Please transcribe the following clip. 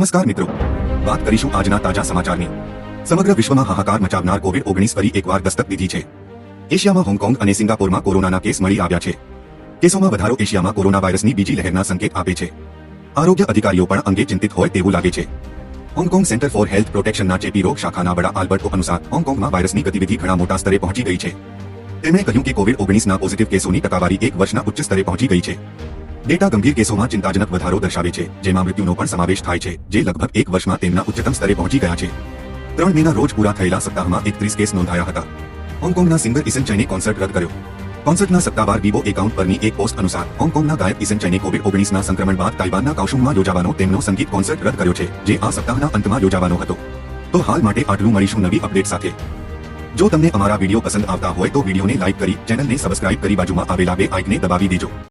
નમસ્કાર મિત્રો. વાત કરીશું આજના તાજા સમાચારની. સમગ્ર વિશ્વમાં હાહાકાર મચાવનાર કોવિડ ઓગણીસ ફરી એકવાર દસ્તક દીધી છે. એશિયામાં હોંગકોંગ અને સિંગાપોરમાં કોરોનાના કેસ મળી આવ્યા છે. કેસોમાં વધારો એશિયામાં કોરોના વાયરસની બીજી લહેરના સંકેત આપે છે. આરોગ્ય અધિકારીઓ પણ અંગે ચિંતિત હોય તેવું લાગે છે. Hong Kong centre for health પ્રોટેક્શનના ચેપી રોગ શાખાના વડા આલ્બર્ટો અનુસાર હોંગકોંગમાં વાયરસની ગતિવિધિ ઘણા મોટા સ્તરે પહોંચી ગઈ છે. તેમણે કહ્યું કે કોવિડ ઓગણીસના પોઝિટિવ કેસોની ટકાવારી એક વર્ષના ઉચ્ચ સ્તરે પહોંચી ગઈ છે. ડેટા ગંભીર કેસોમાં ચિંતાજનક વધારો દર્શાવે છે, જેમાં મૃત્યુનો પણ સમાવેશ થાય છે, જે લગભગ એક વર્ષમાં તેમના ઉચ્ચતમ સ્તરે પહોંચી ગયા છે. ત્રણ મેના રોજ પૂરા થયેલા સપ્તાહમાં એકત્રીસ કેસ નોંધાયા હતા. હોંગકોંગના સિંગર ઇસન ચૈને કોન્સર્ટ રદ કર્યો. કોન્સર્ટના સત્તાવાર વિવો એકાઉન્ટ પરની એક પોસ્ટ અનુસાર, હોંગકોંગના ગાયક ઇસન ચૈને કોવિડ ઓગણીસના સંક્રમણ બાદ તાઇવાનના કાઉશુમમાં યોજાવાનો તેમનો સંગીત કોન્સર્ટ રદ કર્યો છે, જે આ સપ્તાહના અંતમાં યોજાવાનો હતો. તો હાલ માટે આટલું મળીશું નવી અપડેટ સાથે. જો તમને અમારા વીડિયો પસંદ આવતા હોય તો વિડીયોને લાઇક કરી, ચેનલને સબસ્ક્રાઇબ કરી બાજુમાં આવેલા બે આઇકને દબાવી દેજો.